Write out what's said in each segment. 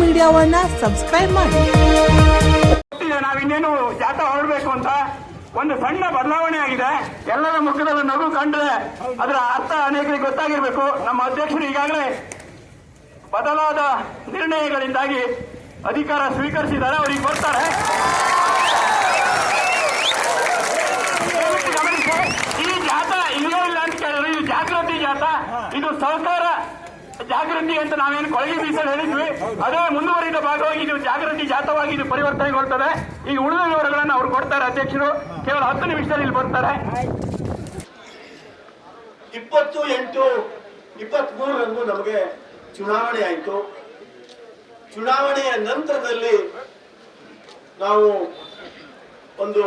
ಮೀಡಿಯಾವನ್ನ subscribe ಮಾಡಿ. ನಾವಿನ್ನೇನು ಜಾತ ಹೊರಡಬೇಕು ಅಂತ ಒಂದು ಸಣ್ಣ ಬದಲಾವಣೆ ಆಗಿದೆ. ಎಲ್ಲರ ಮುಖದಲ್ಲಿ ನಗು ಕಂಡ್ರೆ ಅದರ ಅರ್ಥ ಅನೇಕರಿಗೆ ಗೊತ್ತಾಗಿರ್ಬೇಕು. ನಮ್ಮ ಅಧ್ಯಕ್ಷರು ಈಗಾಗಲೇ ಬದಲಾದ ನಿರ್ಣಯಗಳಿಂದಾಗಿ ಅಧಿಕಾರ ಸ್ವೀಕರಿಸಿದ್ದಾರೆ. ಅವರಿಗೆ ಬರ್ತಾರೆ ಈ ಜಾತ ಇಲ್ಲೋ ಇಲ್ಲ ಅಂತ ಕೇಳಿದ್ರೆ ಇದು ಜಾಗೃತಿ ಜಾತ ಇದು ಸಹಕಾರ ಜಾಗೃತಿ ಅಂತ ನಾವೇನು ಕೊಳಗೆ ಬೀಸಲು ಹೇಳಿದ್ವಿ. ಅದೇ ಮುಂದುವರಿದ ಭಾಗವಾಗಿ ಇದು ಜಾಗೃತಿ ಜಾತವಾಗಿ ಇದು ಪರಿವರ್ತನೆಗೊಳ್ತದೆ. ಈ ಉಳಿದ ವಿವರಗಳನ್ನು ಅವ್ರು ಕೊಡ್ತಾರೆ ಅಧ್ಯಕ್ಷರು. ಕೇವಲ ಹತ್ತು ನಿಮಿಷದಲ್ಲಿ ಇಲ್ಲಿ ಬರ್ತಾರೆ. ಇಪ್ಪತ್ತು ಎಂಟು ಇಪ್ಪತ್ತ್ ಮೂರರಂದು ನಮಗೆ ಚುನಾವಣೆ ಆಯಿತು. ಚುನಾವಣೆಯ ನಂತರದಲ್ಲಿ ನಾವು ಒಂದು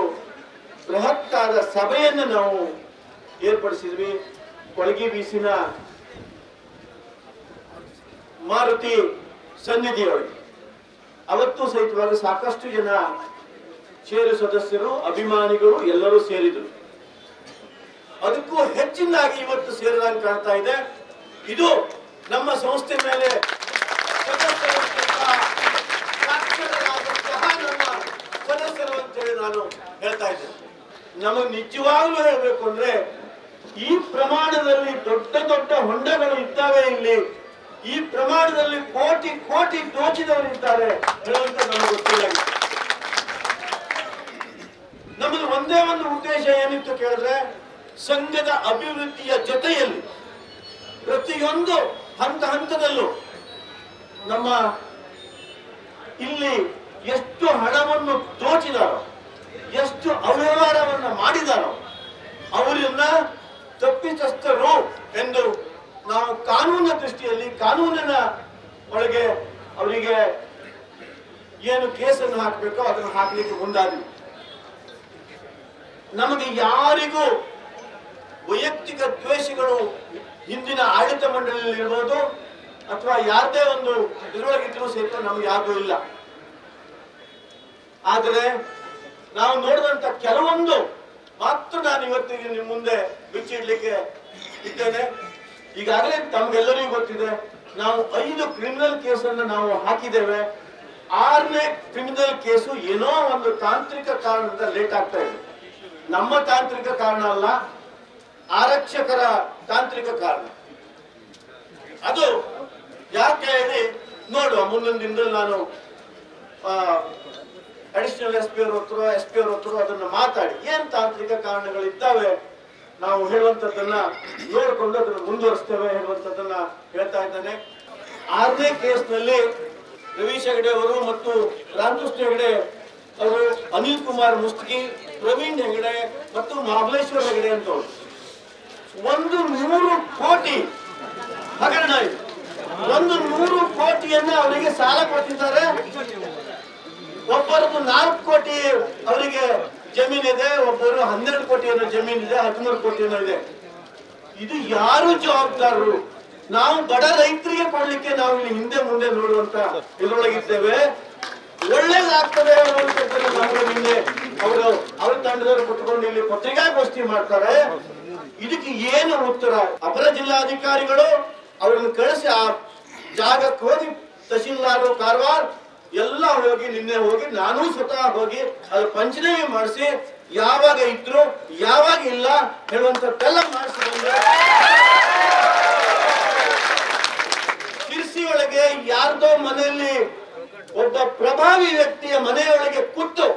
ಬೃಹತ್ತಾದ ಸಭೆಯನ್ನು ನಾವು ಏರ್ಪಡಿಸಿದ್ವಿ. ಕೊಳಗಿ ಬೀಸಿನ ಮಾರುತಿ ಸನ್ನಿಧಿಯೊಳಗೆ ಅವತ್ತು ಸಹಿತವಾಗಿ ಸಾಕಷ್ಟು ಜನ ಷೇರು ಸದಸ್ಯರು, ಅಭಿಮಾನಿಗಳು ಎಲ್ಲರೂ ಸೇರಿದರು. ಅದಕ್ಕೂ ಹೆಚ್ಚಿನದಾಗಿ ಇವತ್ತು ಸೇರಿದಂಗೆ ಕಾಣ್ತಾ ಇದೆ. ಇದು ನಮ್ಮ ಸಂಸ್ಥೆ ಮೇಲೆ ನಾನು ಹೇಳ್ತಾ ಇದ್ದೇನೆ. ನಮಗೆ ನಿಜವಾಗ್ಲೂ ಹೇಳ್ಬೇಕು ಅಂದ್ರೆ ಈ ಪ್ರಮಾಣದಲ್ಲಿ ದೊಡ್ಡ ದೊಡ್ಡ ಹೊಂಡಗಳು ಇದ್ದಾವೆ ಇಲ್ಲಿ. ಈ ಪ್ರಮಾಣದಲ್ಲಿ ಕೋಟಿ ಕೋಟಿ ದೋಚಿದವರು ಇದ್ದಾರೆ ಹೇಳುವಂತ ನಮಗೆ ಗೊತ್ತಿಲ್ಲ. ನಮ್ಮದು ಒಂದೇ ಒಂದು ಉದ್ದೇಶ ಏನಿತ್ತು ಕೇಳಿದ್ರೆ ಸಂಘದ ಅಭಿವೃದ್ಧಿಯ ಜೊತೆಯಲ್ಲಿ ಪ್ರತಿಯೊಂದು ಹಂತ ಹಂತದಲ್ಲೂ ನಮ್ಮ ಇಲ್ಲಿ ಕಾನೂನಿನ ದೃಷ್ಟಿಯಲ್ಲಿ ಕಾನೂನಿನ ಒಳಗೆ ಅವರಿಗೆ ಏನು ಕೇಸನ್ನು ಹಾಕಬೇಕೋ ಅದನ್ನು ಹಾಕಲಿಕ್ಕೆ ಮುಂದಾದ್ವಿ. ನಮಗೆ ಯಾರಿಗೂ ವೈಯಕ್ತಿಕ ದ್ವೇಷಗಳು ಹಿಂದಿನ ಆಡಳಿತ ಮಂಡಳಿಯಲ್ಲಿ ಇರ್ಬೋದು ಅಥವಾ ಯಾರದೇ ಒಂದು ಇದರೊಳಗಿದ್ರು ಸಹಿತ ನಮ್ಗೆ ಯಾರಿಗೂ ಇಲ್ಲ. ಆದರೆ ನಾವು ನೋಡಿದಂತ ಕೆಲವೊಂದು ಮಾತ್ರ ನಾನು ಇವತ್ತಿಗೆ ನಿಮ್ಮ ಮುಂದೆ ಬಿಚ್ಚಿಡ್ಲಿಕ್ಕೆ ಇದ್ದೇನೆ. ಈಗಾಗಲೇ ತಮ್ಗೆಲ್ಲರಿಗೂ ಗೊತ್ತಿದೆ, ನಾವು ಐದು ಕ್ರಿಮಿನಲ್ ಕೇಸನ್ನು ನಾವು ಹಾಕಿದ್ದೇವೆ. ಆರನೇ ಕ್ರಿಮಿನಲ್ ಕೇಸು ಏನೋ ಒಂದು ತಾಂತ್ರಿಕ ಕಾರಣದಿಂದ ಲೇಟ್ ಆಗ್ತಾ ಇದೆ. ನಮ್ಮ ತಾಂತ್ರಿಕ ಕಾರಣ ಅಲ್ಲ, ಆರಕ್ಷಕರ ತಾಂತ್ರಿಕ ಕಾರಣ. ಅದು ಯಾಕೆ ಹೇಳಿ ನೋಡುವ, ಮುಂದಿನ ದಿನದಲ್ಲಿ ನಾನು ಅಡಿಷನಲ್ ಎಸ್ ಪಿ ಅವ್ರ ಹತ್ರ ಎಸ್ ಪಿ ಅವ್ರ ಹತ್ರ ಅದನ್ನು ಮಾತಾಡಿ, ಏನ್ ತಾಂತ್ರಿಕ ಕಾರಣಗಳಿದ್ದಾವೆ ನಾವು ಹೇಳುವಂತದ್ದನ್ನ ನೋಡಿಕೊಂಡು ಅದನ್ನು ಮುಂದುವರಿಸ್ತೇವೆ ಹೇಳುವಂತದ್ದನ್ನ ಹೇಳ್ತಾ ಇದ್ದಾನೆ. ಆರನೇ ಕೇಸ್ನಲ್ಲಿ ರವೀಶ್ ಹೆಗಡೆ ಅವರು ಮತ್ತು ರಾಮಕೃಷ್ಣ ಹೆಗಡೆ ಅವರು ಅನಿಲ್ ಕುಮಾರ್ ಮುಸ್ಕಿ, ಪ್ರವೀಣ್ ಹೆಗಡೆ ಮತ್ತು ಮಹಾಬಲೇಶ್ವರ ಹೆಗಡೆ ಅಂತ ಒಂದು ನೂರು ಕೋಟಿ ಹಗರಣ ಒಂದು ನೂರು ಕೋಟಿಯನ್ನ ಅವರಿಗೆ ಸಾಲ ಕೊಟ್ಟಿದ್ದಾರೆ. ಒಬ್ಬರದ್ದು ನಾಲ್ಕು ಕೋಟಿ ಅವರಿಗೆ ಜಮೀನಿದೆ ಒಬ್ಬರು ಹನ್ನೆರಡು ಕೋಟಿ ಏನೋ ಜಮೀನಿದೆ, ಹದಿಮೂರು ಕೋಟಿ ಏನೋ ಇದೆ. ಇದು ಯಾರು ಜವಾಬ್ದಾರರು? ನಾವು ಬಡ ರೈತರಿಗೆ ಕೊಡ್ಲಿಕ್ಕೆ ನಾವು ಇಲ್ಲಿ ಹಿಂದೆ ಮುಂದೆ ನೋಡುವಂತ ಇದ್ರೊಳಗಿದ್ದೇವೆ. ಒಳ್ಳೇದಾಗ್ತದೆ ನಿನ್ನೆ ಅವರು ಅವ್ರ ತಂಡದವರು ಕುತ್ಕೊಂಡು ಇಲ್ಲಿ ಪತ್ರಿಕಾಗೋಷ್ಠಿ ಮಾಡ್ತಾರೆ. ಇದಕ್ಕೆ ಏನು ಉತ್ತರ? ಅಪರ ಜಿಲ್ಲಾಧಿಕಾರಿಗಳು ಅವರನ್ನು ಕಳಿಸಿ ಆ ಜಾಗಕ್ಕೆ ಹೋಗಿ ತಹಶೀಲ್ದಾರ್ ಕಾರವಾರ ಎಲ್ಲ ಹೋಗಿ, ನಿನ್ನೆ ಹೋಗಿ, ನಾನು ಸ್ವತಃ ಹೋಗಿ ಅದು ಪಂಚನಾಮೆ ಮಾಡಿಸಿ, ಯಾವಾಗ ಇದ್ರು, ಯಾವಾಗ ಇಲ್ಲ ಹೇಳುವಂತದ್ದೆಲ್ಲ ಮಾಡಿಸಿ ಬಂದೆ ಶಿರ್ಸಿ ಒಳಗೆ ಯಾರ್ದೋ ಮನೆಯಲ್ಲಿ ಒಬ್ಬ ಪ್ರಭಾವಿ ವ್ಯಕ್ತಿಯ ಮನೆಯೊಳಗೆ ಕೂತು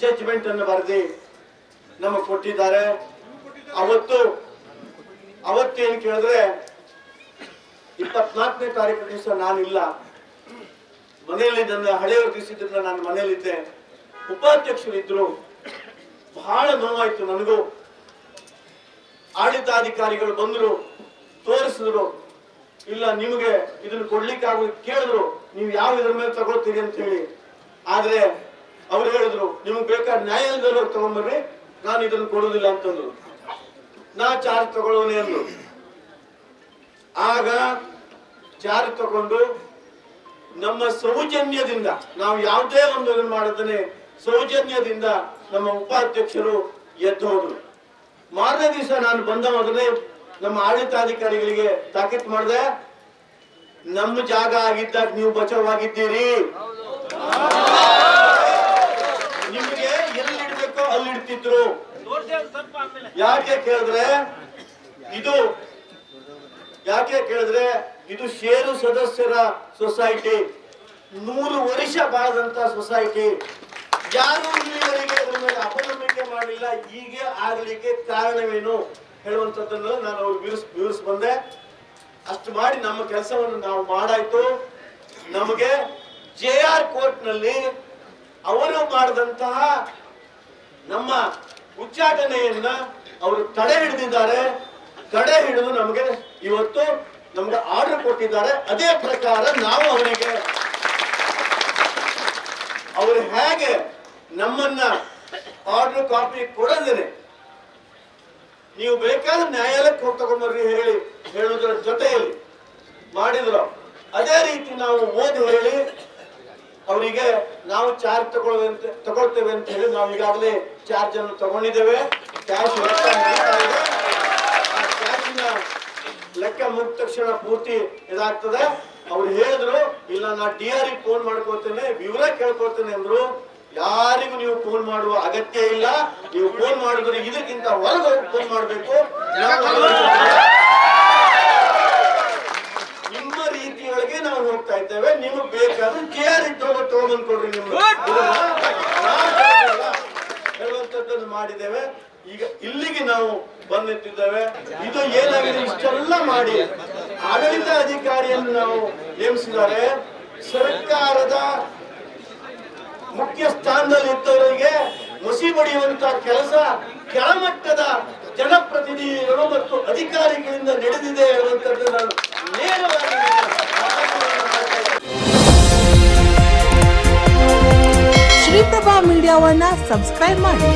ಜಜ್ಮೆಂಟ್ ಅನ್ನು ಬರೆದಿ ನಮಗೆ ಕೊಟ್ಟಿದ್ದಾರೆ. ಅವತ್ತು, ಅವತ್ತೇನು ಕೇಳಿದ್ರೆ ಇಪ್ಪತ್ನಾಲ್ಕನೇ ತಾರೀಕು ದಿವಸ ನಾನಿಲ್ಲ. ಮನೆಯಲ್ಲಿ ನನ್ನ ಹಳೆಯವರು ದಿವಸದಿಂದ ನಾನು ಮನೆಯಲ್ಲಿದ್ದೆ. ಉಪಾಧ್ಯಕ್ಷರು ಇದ್ರು ಬಹಳ ನೋವಾಯ್ತು ನನಗೂ. ಆಡಳಿತಾಧಿಕಾರಿಗಳು ಬಂದರು, ತೋರಿಸಿದ್ರು, ಇಲ್ಲ, ನಿಮಗೆ ಇದನ್ನು ಕೊಡ್ಲಿಕ್ಕೆ ಆಗ, ಕೇಳಿದ್ರು, ನೀವು ಯಾವ ಇದ್ರ ಮೇಲೆ ತಗೊಳ್ತೀರಿ ಅಂತ ಹೇಳಿ ಆದ್ರೆ ಅವ್ರು ಹೇಳಿದ್ರು, ನಿಮ್ಗೆ ಬೇಕಾದ ನ್ಯಾಯಾಲಯದಲ್ಲಿ ಹೋಗಿ ತಗೊಂಬರ್ರಿ ನಾನು ಇದನ್ನು ಕೊಡೋದಿಲ್ಲ ಅಂತಂದ್ರು. ನಾ ಚಾರ್ಜ್ ತಗೊಳ್ಳೋನೆ ಅಂದ್ರು. ಆಗ ಚಾರ್ಜ್ ತಗೊಂಡು ನಮ್ಮ ಸೌಜನ್ಯದಿಂದ ನಾವು ಯಾವುದೇ ಒಂದು ಮಾಡದೇ ಸೌಜನ್ಯದಿಂದ ನಮ್ಮ ಉಪಾಧ್ಯಕ್ಷರು ಎದ್ದು ಹೋದ್ರು. ಮಾರನೇ ದಿವಸ ನಾನು ಬಂದ ಮೊದಲೇ ನಮ್ಮ ಆಡಳಿತಾಧಿಕಾರಿಗಳಿಗೆ ತಾಕೀತು ಮಾಡಿದೆ. ನಮ್ಮ ಜಾಗ ಆಗಿದ್ದಾಗ ನೀವು ಬಚಾವಾಗಿದ್ದೀರಿ ನಿಮಗೆ ಎಲ್ಲಿ ಇಡ್ಬೇಕೋ ಅಲ್ಲಿ ಇಡ್ತಿದ್ರು. ಯಾಕೆ ಕೇಳಿದ್ರೆ, ಇದು ಯಾಕೆ ಕೇಳಿದ್ರೆ ಇದು ಷೇರು ಸದಸ್ಯರ ಸೊಸೈಟಿ. ನೂರು ವರ್ಷ ಬಾಳದಂತ ಸೊಸೈಟಿ. ಯಾರು ಇಲ್ಲಿವರೆಗೆ ಅದ್ರ ಮೇಲೆ ಅಪನಂಬಿಕೆ ಮಾಡಲಿಲ್ಲ. ಹೀಗೆ ಆಗಲಿಕ್ಕೆ ಕಾರಣವೇನು ಹೇಳುವಂತದ್ದನ್ನು ನಾನು ಅವ್ರು ವಿವರಿಸ್ ವಿವರಿಸ್ ಬಂದೆ. ಅಷ್ಟು ಮಾಡಿ ನಮ್ಮ ಕೆಲಸವನ್ನು ನಾವು ಮಾಡಾಯ್ತು. ನಮಗೆ ಜೆ ಆರ್ ಕೋರ್ಟ್ನಲ್ಲಿ ಅವರು ಮಾಡಿದಂತಹ ನಮ್ಮ ಉಚ್ಚಾಟನೆಯನ್ನ ಅವರು ತಡೆ ಹಿಡಿದಿದ್ದಾರೆ. ತಡೆ ಹಿಡಿದು ನಮಗೆ ಇವತ್ತು ನಮ್ಗೆ ಆರ್ಡರ್ ಕೊಟ್ಟಿದ್ದಾರೆ. ಅದೇ ಪ್ರಕಾರ ನಾವು ಅವರಿಗೆ ಅವರು ಹೇಗೆ ನಮ್ಮನ್ನ ಆರ್ಡರ್ ಕಾಪಿ ಕೊಡದೇನೆ ನೀವು ಬೇಕಾದ್ರೆ ನ್ಯಾಯಾಲಯಕ್ಕೆ ಹೋಗಿ ತಗೊಂಡ್ಬರ್ರಿ ಹೇಳಿ, ಹೇಳುವುದರ ಜೊತೆಯಲ್ಲಿ ಮಾಡಿದ್ರು. ಅದೇ ರೀತಿ ನಾವು ಓದಿ ಹೇಳಿ ಅವರಿಗೆ ನಾವು ಚಾರ್ಜ್ ತಗೊಳ್ಳುವಂತೆ ತಗೊಳ್ತೇವೆ ಅಂತ ಹೇಳಿ ನಾವು ಈಗಾಗಲೇ ಚಾರ್ಜ್ ಅನ್ನು ತಗೊಂಡಿದ್ದೇವೆ. ಕ್ಯಾಶ್ ಲೆಕ್ಕ ಮುಗಿದ ತಕ್ಷಣ ಪೂರ್ತಿ ಇದಾಗ್ತದೆ. ಅವ್ರು ಹೇಳಿದ್ರು, ಇಲ್ಲ, ನಾ ಡಿ ಆರ್ ಫೋನ್ ಮಾಡ್ಕೊಳ್ತೇನೆ, ವಿವರ ಕೇಳ್ಕೊಳ್ತೇನೆ ಅಂದ್ರು. ಯಾರಿಗೂ ನೀವು ಫೋನ್ ಮಾಡುವ ಅಗತ್ಯ ಇಲ್ಲ. ನೀವು ಫೋನ್ ಮಾಡಿದ್ರೆ ಇದಕ್ಕಿಂತ ಹೊರಗೆ ಫೋನ್ ಮಾಡಬೇಕು ನಿಮ್ಮ ರೀತಿಯೊಳಗೆ ನಾವು ಹೋಗ್ತಾ ಇದ್ದೇವೆ ನಿಮಗೆ ಬೇಕಾದ್ರೆ ಕೆ ಆರ್ ಇಟ್ಟು ತಗೊಂಡ್ ಕೊಡ್ರಿ ನಿಮ್ಗೆ ಹೇಳುವಂತದ್ದನ್ನು ಮಾಡಿದ್ದೇವೆ ಈಗ ಇಲ್ಲಿಗೆ ನಾವು ಬಂದಿಟ್ಟಿದ್ದೇವೆ ಇದು ಏನಾಗಿದೆ? ಇಷ್ಟೆಲ್ಲ ಮಾಡಿ ಆಡಳಿತ ಅಧಿಕಾರಿಯನ್ನು ನಾವು ನೇಮಿಸಿದ್ದಾರೆ. ಸರ್ಕಾರದ ಮುಖ್ಯ ಸ್ಥಾನದಲ್ಲಿ ಇದ್ದವರಿಗೆ ಮುಸಿ ಬಡಿಯುವಂತ ಕೆಲಸ ಕೆಳಮಟ್ಟದ ಜನಪ್ರತಿನಿಧಿಗಳು ಮತ್ತು ಅಧಿಕಾರಿಗಳಿಂದ ನಡೆದಿದೆ ಅನ್ನುವಂಥದ್ದು ನಾನು ನೇರವಾಗಿ ಶ್ರೀಪ್ರಭಾ ಮೀಡಿಯಾವನ್ನ ಸಬ್ಸ್ಕ್ರೈಬ್ ಮಾಡಿ.